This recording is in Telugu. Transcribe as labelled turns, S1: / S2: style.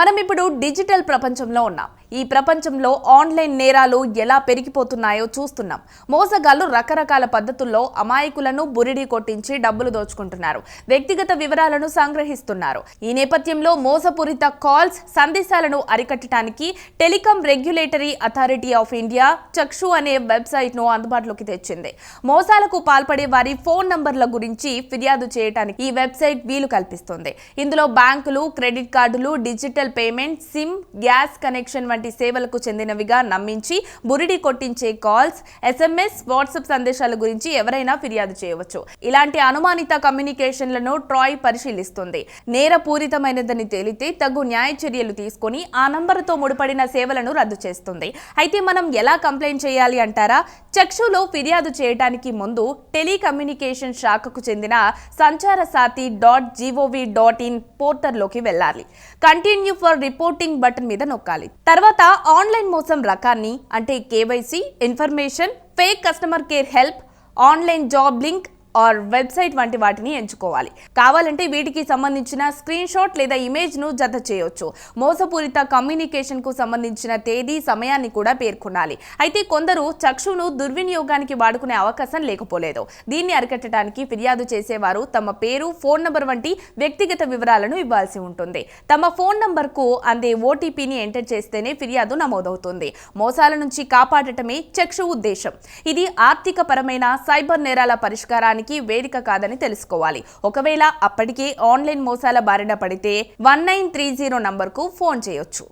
S1: మనం ఇప్పుడు డిజిటల్ ప్రపంచంలో ఉన్నాం. ఈ ప్రపంచంలో ఆన్లైన్ నేరాలు ఎలా పెరిగిపోతున్నాయో చూస్తున్నాం. మోసగాళ్ళు రకరకాల పద్ధతుల్లో అమాయకులను బురిడి కొట్టించి డబ్బులు దోచుకుంటున్నారు. వ్యక్తిగత వివరాలను సంగ్రహిస్తున్నారు. ఈ నేపథ్యంలో మోసపూరిత కాల్స్ సందేశాలను అరికట్టడానికి telecom regulatory authority of India Chakshu అనే వెబ్సైట్ను అందుబాటులోకి తెచ్చింది. మోసాలకు పాల్పడే వారి ఫోన్ నంబర్ల గురించి ఫిర్యాదు చేయడానికి ఈ వెబ్సైట్ వీలు కల్పిస్తుంది. ఇందులో బ్యాంకులు క్రెడిట్ కార్డులు digital payment SIM gas connection వంటి సేవలకు చెందినవిగా నమ్మించి బురిడి కొట్టించే కాల్స్ ఎస్ఎంఎస్ వాట్సాప్ సందేశాల గురించి ఎవరైనా ఫిర్యాదు చేయవచ్చు. ఇలాంటి అనుమానిత కమ్యూనికేషన్లను ట్రాయ్ పరిశీలిస్తుంది. నేరపూరితమైనదని తేలితే తగు న్యాయ చర్యలు తీసుకొని ఆ నంబరుతో ముడిపడిన సేవలను రద్దు చేస్తుంది. అయితే మనం ఎలా కంప్లైంట్ చేయాలి అంటారా? చక్షులో ఫిర్యాదు చేయడానికి ముందు టెలికమ్యూనికేషన్ శాఖకు చెందిన Sanchar Saathi dot GOV dot in పోర్టల్లోకి వెళ్ళాలి. కంటిన్యూ ఫర్ రిపోర్టింగ్ బటన్ మీద నొక్కాలి. తర్వాత ఆన్లైన్ మోసం రకాన్ని అంటే KYC information fake customer care help online job link or website వంటి వాటిని ఎంచుకోవాలి. కావాలంటే వీటికి సంబంధించిన స్క్రీన్ షాట్ లేదా ఇమేజ్ను జత చేయొచ్చు. మోసపూరిత కమ్యూనికేషన్కు సంబంధించిన తేదీ సమయాన్ని కూడా పేర్కొనాలి. అయితే కొందరు చక్షును దుర్వినియోగానికి వాడుకునే అవకాశం లేకపోలేదు. దీన్ని అరికట్టడానికి ఫిర్యాదు చేసేవారు తమ పేరు ఫోన్ నంబర్ వంటి వ్యక్తిగత వివరాలను ఇవ్వాల్సి ఉంటుంది. తమ ఫోన్ నంబర్కు అందే ఓటీపీని ఎంటర్ చేస్తేనే ఫిర్యాదు నమోదవుతుంది. మోసాల నుంచి కాపాడటమే చక్షు ఉద్దేశం. ఇది ఆర్థిక పరమైన సైబర్ నేరాల పరిష్కారాన్ని చేయడానికి వేదిక కాదని తెలుసుకోవాలి. ఒకవేళ అప్పటికే ఆన్లైన్ మోసాల బారిన పడితే వన్ నైన్ త్రీ జీరో నంబర్కు ఫోన్ చేయొచ్చు.